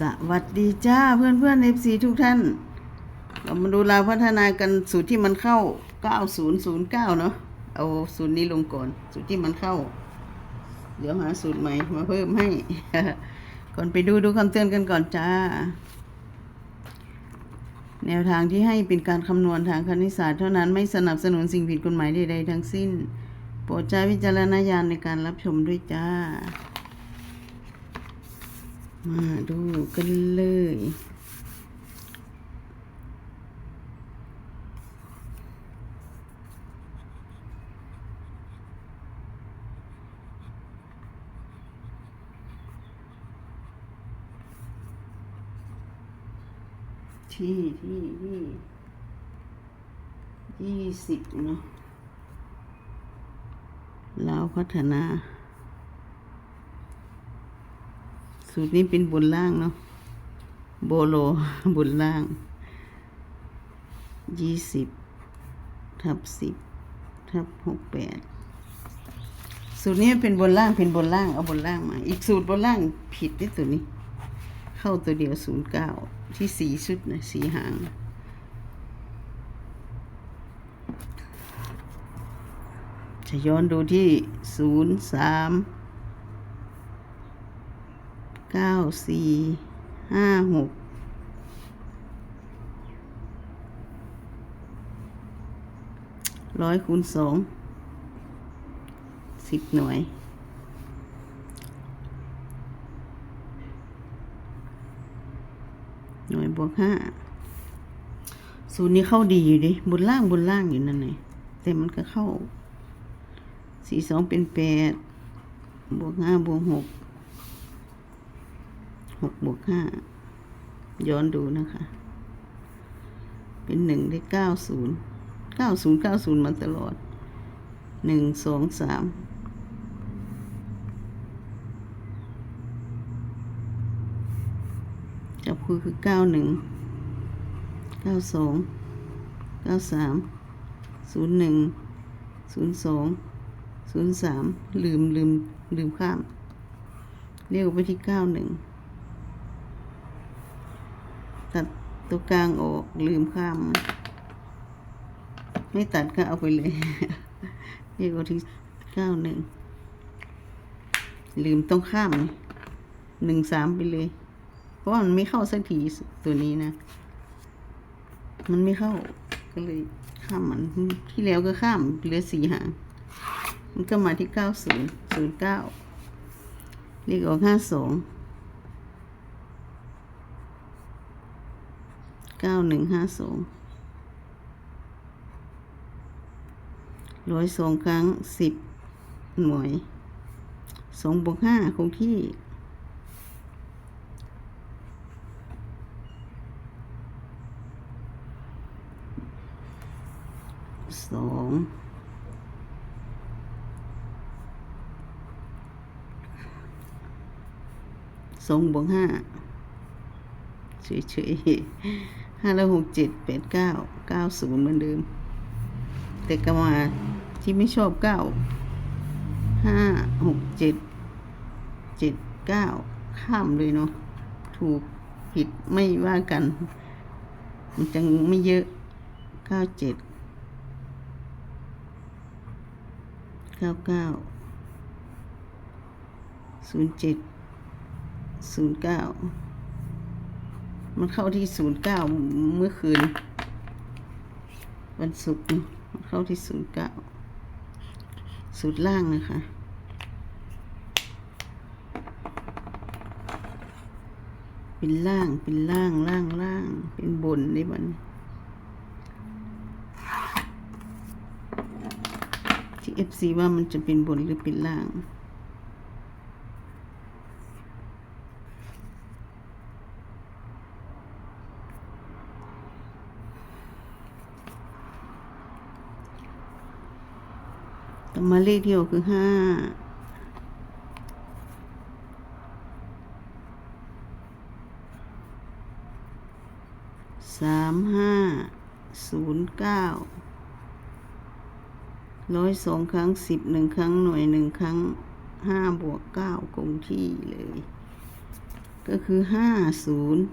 สวัสดีจ้าเพื่อนเพื่อนเอฟซีทุกท่าน เรามาดูเราพัฒนากันสูตรที่มันเข้า9009เก้าเนาะเอาสูตรนี้ลงก่อนสูตรที่มันเข้า เดี๋ยวหาสูตรใหม่มาเพิ่มให้ ก่อนไปดูดูคำเตือนกันก่อนจ้า แนวทางที่ให้เป็นการคำนวณทางคณิตศาสตร์เท่านั้นไม่สนับสนุนสิ่งผิดกฎหมายใดๆทั้งสิ้น โปรดใช้วิจารณญาณในการรับชมด้วยจ้า มาดูกันเลย ที่ที่ที่ยี่สิบเนาะแลาวพัฒนา สูตรนี้เป็นบนล่างเนาะโบโลบนล่างยี่สิบทับสิบทับหกแปดสูตรนี้เป็นบนล่างเป็นบนล่างเอาบนล่างมา อีกสูตรบนล่างผิดที่ตัวนี้ เข้าตัวเดียวศูนย์เก้าที่สีชุดนะสีหาง จะย้อนดูที่ศูนย์สาม เก้าสี่ห้าหกร้อยคูณสองสิบหน่วย หน่วยบวกห้าศูนย์นี้เข้าดีอยู่ดิบนล่างบนล่างอยู่นั่นไงแต่มันก็เข้าสี่สองเป็นแปดบวกห้าบวกหก กบวกห้าย้อนดูนะคะ เป็นหนึ่งได้เก้าศูนย์เก้าศูนย์เก้าศูนย์มาตลอดหนึ่งสองสามจับคือคือเก้าหนึ่งเก้าสองเก้าสามศูนย์หนึ่งศูนย์สองศูนย์สามลืมลืมลืมข้ามเรียกไปที่เก้าหนึ่ง ตัวกลางออกลืมข้าม ไม่ตัดก็เอาไปเลยเรียกว่าที่เก้าหนึ่งลืมต้องข้ามหนึ่งสามไปเลย เพราะมันไม่เข้าสักทีตัวนี้นะ มันไม่เข้าก็เลยข้ามมันที่แล้วก็ข้ามเหลือสี่หาง มันก็มาที่เก้าศูนย์ศูนย์เก้าเลขออกห้าสอง ก้าหนึ่งห้าสองร้อยสองครั้งสิบหน่วยสองบวกห้าคงที่สองสองบวกห้าเฉยๆ ห้าแล้วหกเจ็ดแปดเก้าเก้าศูนย์เหมือนเดิม แต่ก็มาที่ไม่ชอบเก้าห้าหกเจ็ดเจ็ดเก้าข้ามเลยเนาะถูกผิดไม่ว่ากัน มันจังไม่เยอะเก้าเจ็ดเก้าเก้าศูนย์เจ็ดศูนย์เก้า มันเข้าที่ศูนย์เก้าเมื่อคืน วันศุกร์เนอะมันเข้าที่ศูนย์เก้าสูตรล่างนะคะเป็นล่างเป็นล่างล่างล่าง เป็นบนได้บันที่ FC ว่ามันจะเป็นบนหรือเป็นล่าง ต่อมาเลขที่ออกคือห้าสามห้าศูนย์เก้าร้อยสองครั้งสิบหนึ่งครั้งหน่วยหนึ่งครั้งห้าบวกเก้าคงที่เลย ก็คือห้าศูนย์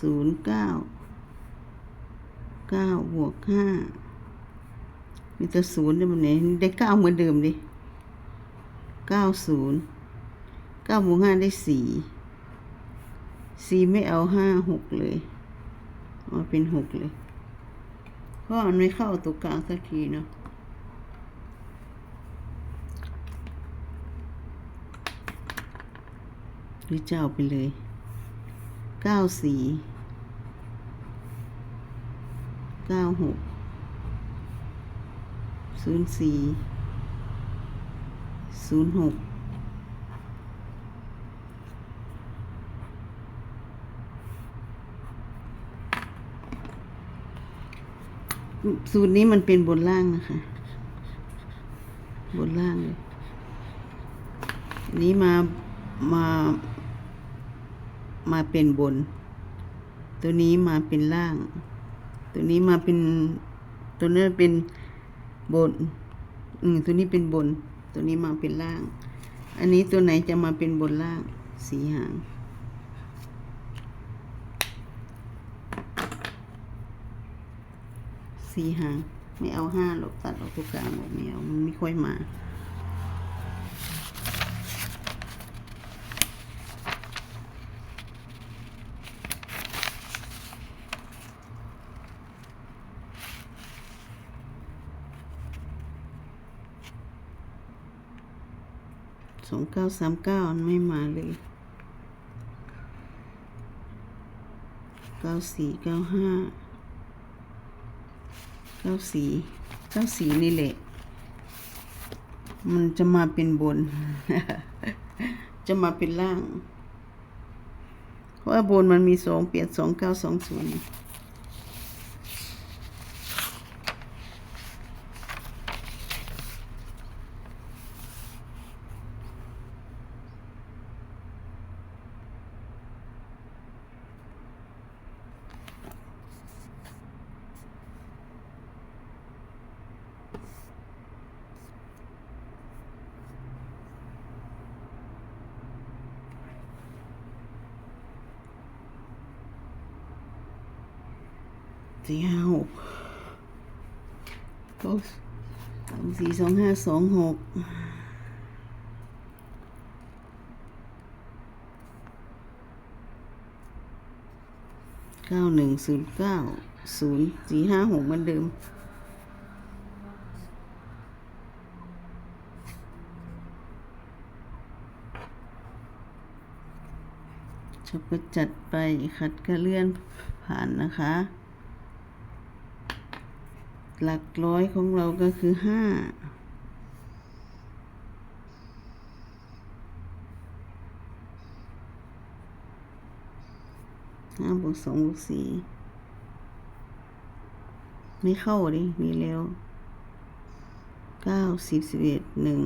ศูนย์เก้าเก้าบวกห้า มีแต่ศูนย์ด้มันไหนได้เก้าเหมือนเดิมดิเก้าศูนย์เก้าบวกห้าได้สี่สี่ไม่เอาห้าหกเลยเอาเป็นหกเลย เพราะมันไม่เข้าตัวกลางสักทีเนาะหรือจะเอาไปเลยเก้าสี่เก้าหก ศูนย์สี่ศูนย์หกสูตรนี้มันเป็นบนล่างนะคะ บนล่างเลยนนี้มา มา มาเป็นบน ตัวนี้มาเป็นล่าง ตัวนี้มาเป็น ตัวนี้เป็น บนอืมตัวนี้เป็นบน ตัวนี้มาเป็นล่าง อันนี้ตัวไหนจะมาเป็นบนล่าง สีหาง สีหาง ไม่เอาห้าหรอกตัดออกตัวกลางออกไม่เอามันไม่ค่อยมา สองเก้าสามเก้าไม่มาเลยเก้าสี่เก้าห้าเก้าสี่เก้าสี่นี่แหละ มันจะมาเป็นบน จะมาเป็นล่าง เพราะว่าบนมันมีสองเปลี่ยนสองเก้าสองศูนย์ สี่ห้าหกก็สองสี่สองห้าสองหกเก้าหนึ่งศูนย์เก้าศูนย์สี่ห้าหกเหมือนเดิมชอบก็จัดไปคัดก็เลื่อนผ่านนะคะ หลักร้อยของเราก็คือห้าห้าบวกสองบวกสี่ไม่เข้าดิ มีแล้วเก้าสิบสิบเอ็ดหนึ่ง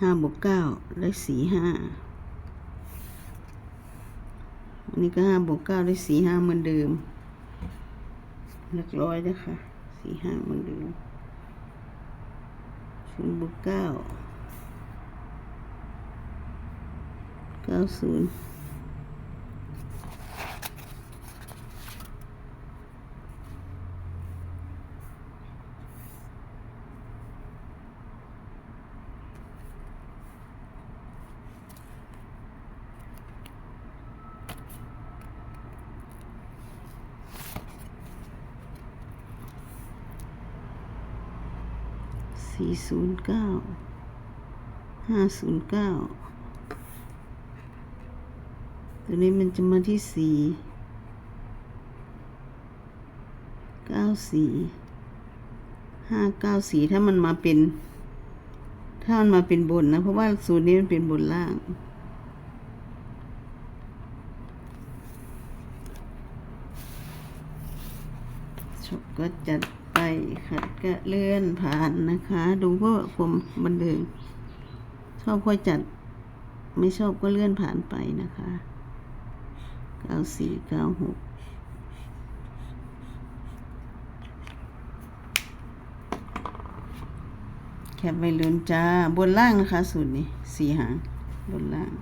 ห้าบวกเก้าได้สี่ห้าอันนี้ก็ห้าบวกเก้าได้สี่ห้าเหมือนเดิมหลักร้อยนะคะสี่ห้าเหมือนเดิมศูนย์บวกเก้าเก้าศูนย์ สี่ศูนย์เก้าห้าศูนย์เก้าตัวนี้มันจะมาที่สี่เก้าสี่ห้าเก้าสี่ถ้ามันมาเป็น ถ้ามันมาเป็นบนนะ เพราะว่าศูนย์นี้มันเป็นบนล่างก็จะ ขัดก็เลื่อนผ่านนะคะ ดูเพื่อความบันเทิงชอบก็จัด ไม่ชอบก็เลื่อนผ่านไปนะคะเก้าสี่เก้าหกแคบไว้เลือนจ้า บนล่างนะคะ สูตรนี้สี่หางบนล่าง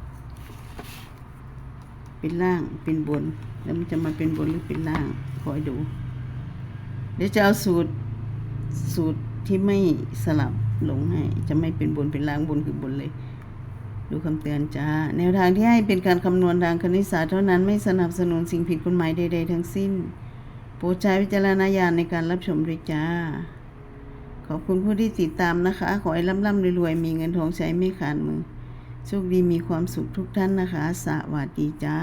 เป็นล่างเป็นบน แล้วมันจะมาเป็นบนหรือเป็นล่างคอยดู เดี๋ยวจะเอาสูตรสูตรที่ไม่สลับลงให้จะไม่เป็นบนเป็นล่างบนคือบนเลย ดูคำเตือนจ้า แนวทางที่ให้เป็นการคำนวณทางคณิตศาสตร์เท่านั้นไม่สนับสนุนสิ่งผิดกฎหมายใดๆทั้งสิ้น โปรดใช้วิจารณญาณในการรับชมด้วยจ้า ขอบคุณผู้ที่ติดตามนะคะ ขอให้ร่ำๆรวยๆมีเงินทองใช้ไม่ขาดมือโชคดีมีความสุขทุกท่านนะคะ สวัสดีจ้า